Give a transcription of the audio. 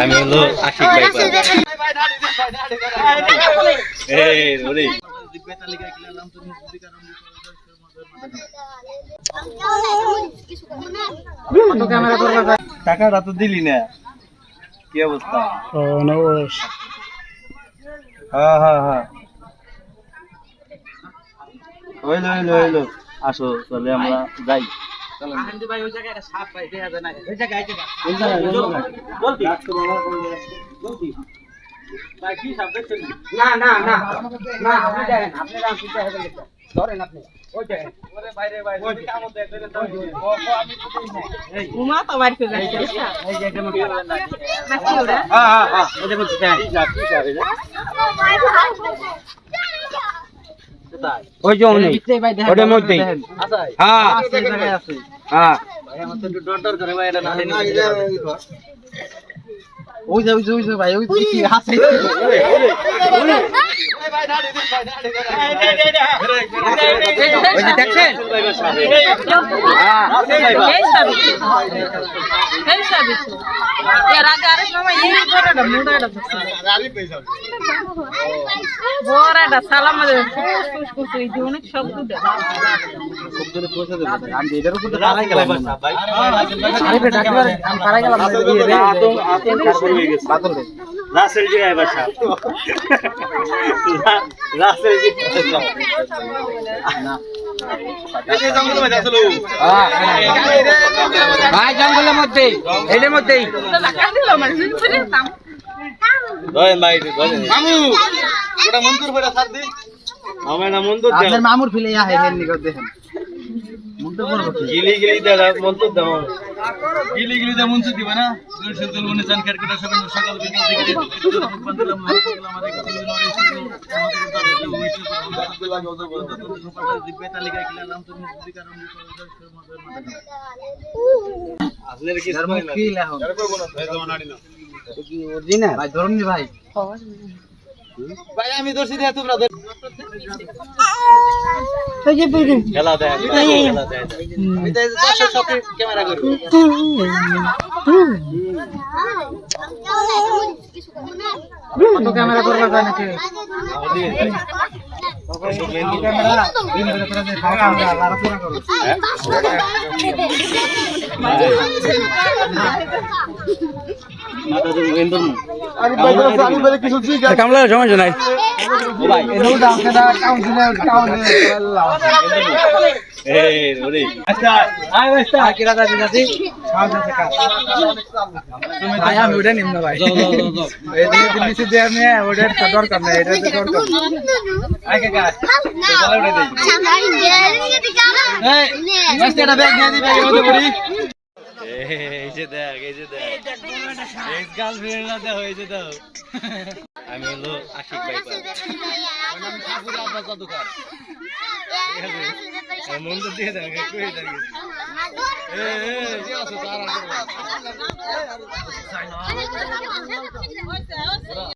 আমি হলো আশিক ভাই টাকাটা তো দিলি না কি অবস্থা হ্যাঁ হ্যাঁ হ্যাঁ হইল হইল হইল আসো তাহলে আমরা যাই না। না না না। আপনি দেখেন আপনি আপনি দেখেন। ধরেন আপনি। ওই দেখেন উমা তো বাড়ি করে যাচ্ছে এই যে এটা মধ্যে নাকি ওরা হ্যাঁ হ্যাঁ হ্যাঁ এটা মধ্যে দেখেন ওই যে অনেক ওটার মধ্যেই হ্যাঁ হ্যাঁ ওই যে ওই যে ওই যে ভাই ওই কি হাসি ওই যে দেখছেন হ্যাঁ এই সবই এই সবই তো এর আগে আরেক মামা এই বড়টা মোড়াটা বড়টা সালাম ফুস ফুস ফুস এই যে অনেক শব্দ দেয় আমি এটার উপর দাঁড়াই গেলাম আরে বে ডাক্তার আমি দাঁড়াই গেলাম বাদল রে রাসেল জি আইবার সাহেব রাসেল জি ভাই জঙ্গলের মধ্যে। এদের মধ্যেই। মামু ওটা করে দিন আপনার মামুর ফিলে আহে নিকট দেখেন। গিলি গিলি দাদা মন্তর দাও গিলি গিলি দা মন্তর দিবা না দুই সুন্দর মনে চান কারকেটা সকাল সকাল বিকাল থেকে বন্ধুরা আমাদের কাছে আপনার কি ফিল এখন কি অরিজিনাল ভাই ধরুন ভাই ভাই আমি দর্শি দেয়া তোমরা মাথা তো গেন্দর কামলা সমস্যা নাই। আমি ওটা ভাই ওটা দরকার নাই এটা দরকার এই যে দেখ এই যে দেখ গার্লফ্রেন্ড না দেখ এই যে দেখ আমি হলো আশিক ভাই মন্দ দিয়ে আছে তারা